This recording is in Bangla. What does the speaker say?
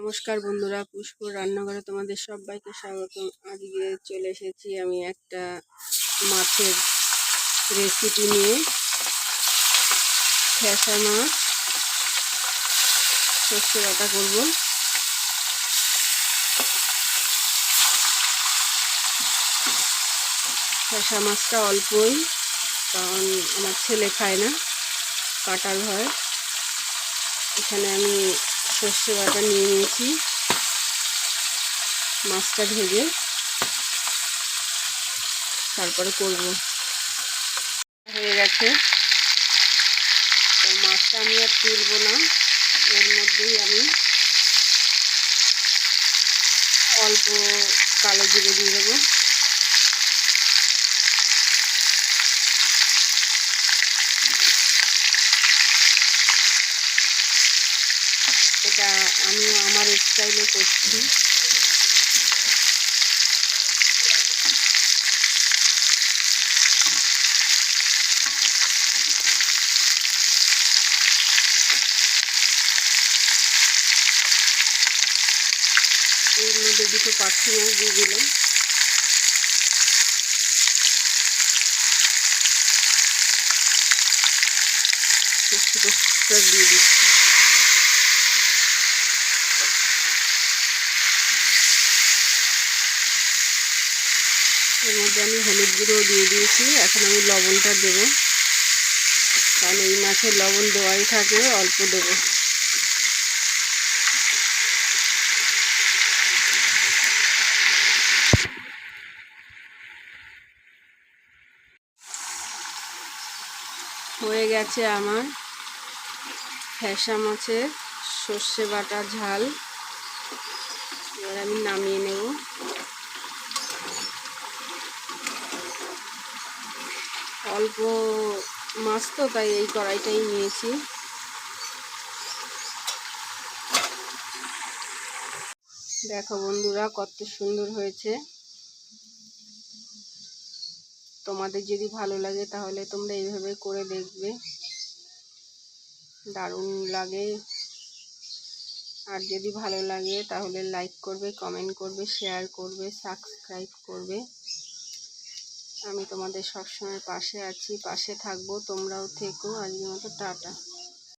নমস্কার বন্ধুরা, পুষ্প রান্নাঘরে তোমাদের সবাইকে স্বাগত আজকে চলে এসেছি আমি একটা মাছের রেসিপি নিয়ে। ফ্যাসা মাছ, সর্ষে বাটা করব। ফ্যাসা মাছটা অল্পই, কারণ আমার ছেলে খায় না, কাটার ভয়। এখানে আমি সর্ষে বাটা নিয়ে নিয়েছি। মাছটা ভেজে তারপরে করব। হয়ে গেছে। তো মাছটা আমি আর তুলব না। এর মধ্যেই আমি অল্প কালো জিরে দিয়ে দেবো। এটা আমি আমার স্টাইলে করছি। এর মধ্যে দুটো পাখি মাছ দিয়ে দিলাম। দিয়ে দিচ্ছি। এর মধ্যে আমি হলুদ গুঁড়ো দিয়ে দিয়েছি। এখন আমি লবণটা দেব। কারণ এই মাছের লবণ দেওয়াই থাকে, অল্প দেব। হয়ে গেছে আমার ফ্যাসা মাছের সর্ষে বাটা ঝাল। এবার আমি নামিয়ে নেব। অল্প মাছ তো, তাই এই কড়াইটাই নিয়েছি। দেখো বন্ধুরা, কত সুন্দর হয়েছে। তোমাদের যদি ভালো লাগে, তাহলে তোমরা এইভাবে করে দেখবে। দারুণ লাগে। আর যদি ভালো লাগে, তাহলে লাইক করবে কমেন্ট করবে শেয়ার করবে সাবস্ক্রাইব করবে। আমি তোমাদের সবসময় পাশে আছি পাশে থাকব তোমরাও থেকো। আজকের মতো টাটা।